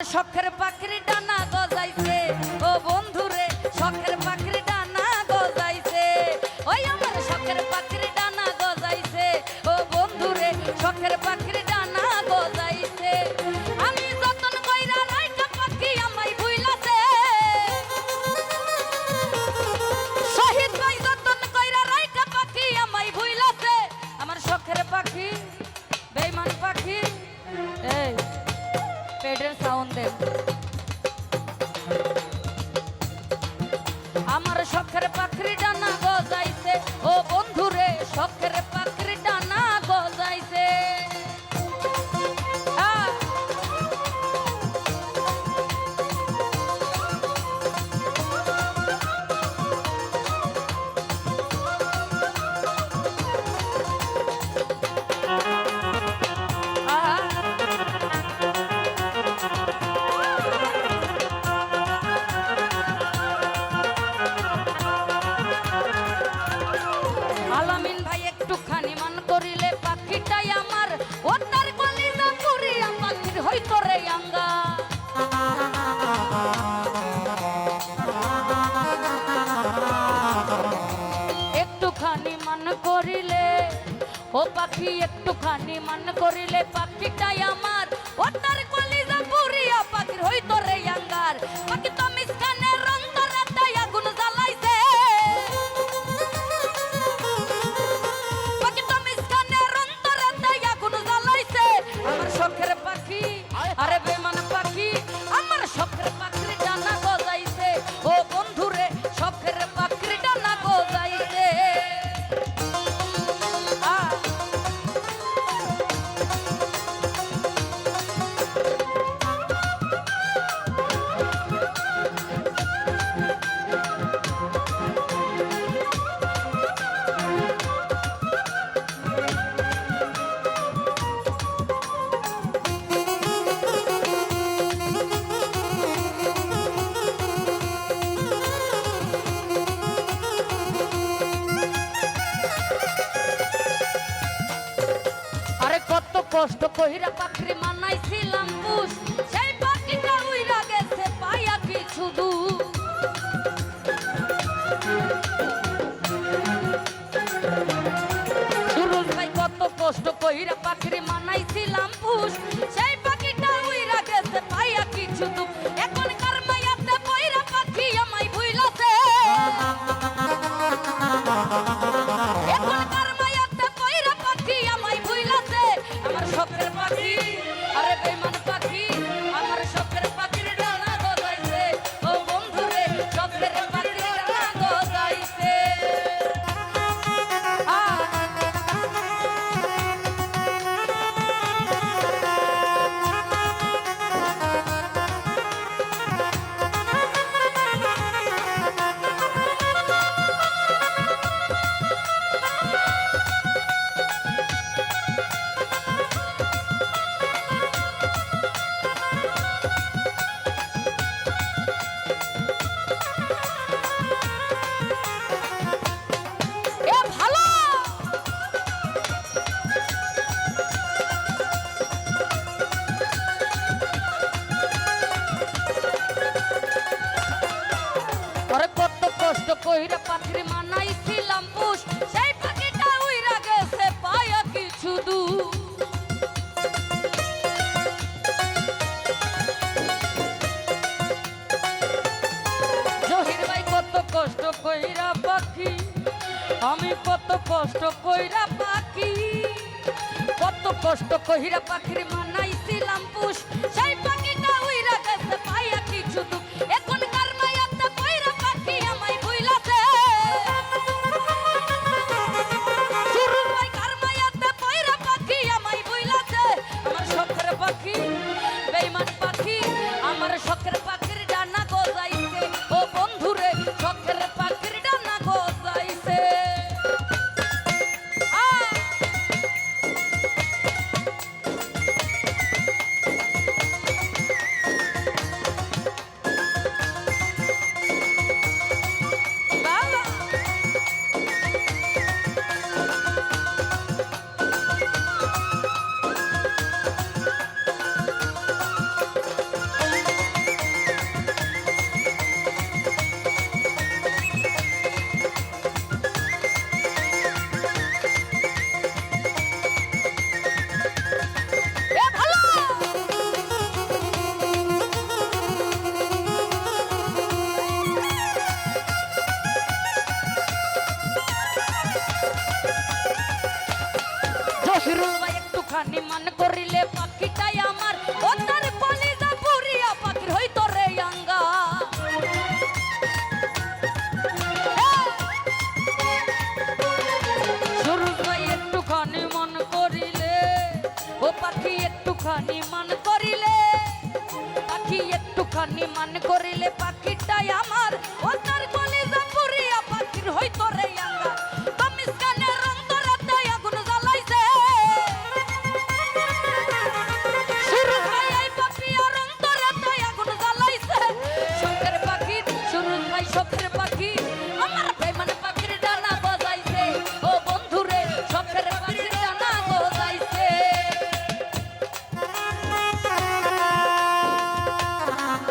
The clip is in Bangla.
শখের পাখির ডানা গজাইছে। নয়ন দেব একটুখানি মন করিলে ও পাখি একটুখানি মন করিলে পাখিটাই আমার কষ্ট কইরা পাখরি মানাইছিলাম বুস সেই পাখিটা উইরা গেছে পাইয়া কিছু দূর। কষ্ট কইরা পাখরি Padre Martín. ছোট পাখির মানাইছিলাম পুষ। কত কষ্ট কইরা পাখি, আমি কত কষ্ট কইরা পাখি। কত কষ্ট কহিরা পাখির মানাইছিলাম পুষ। সেই পাখিটা উইরা একটুখানি মান করিলে পাখি একটুখানি মান করিলে পাখিটাই আমার